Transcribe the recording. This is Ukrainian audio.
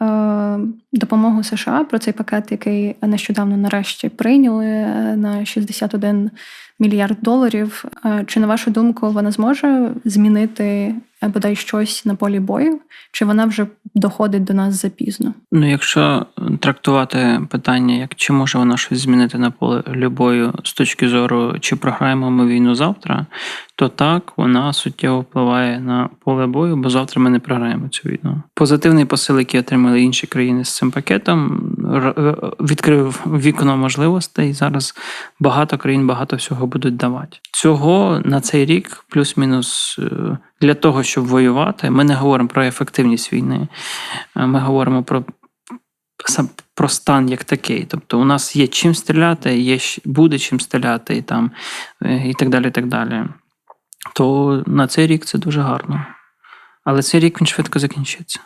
е, допомогу США, про цей пакет, який нещодавно нарешті прийняли е, на 61 мільярд доларів. Е, Чи на вашу думку вона зможе змінити бодай щось на полі бою? Чи вона вже доходить до нас запізно? Ну, якщо трактувати питання, як чи може вона щось змінити на полі любою з точки зору, чи програємо ми війну завтра, то так вона суттєво впливає на поле бою, бо завтра ми не програємо цю війну. Позитивний посил, який отримали інші країни з цим пакетом, відкрив вікно можливостей. Зараз багато країн багато всього будуть давати. Цього на цей рік, плюс-мінус, е, для того, щоб воювати, ми не говоримо про ефективність війни, ми говоримо про сам про стан як такий. Тобто у нас є чим стріляти, є буде чим стріляти і там е, і так далі. і так далі. То на цей рік це дуже гарно. Але цей рік він швидко закінчиться.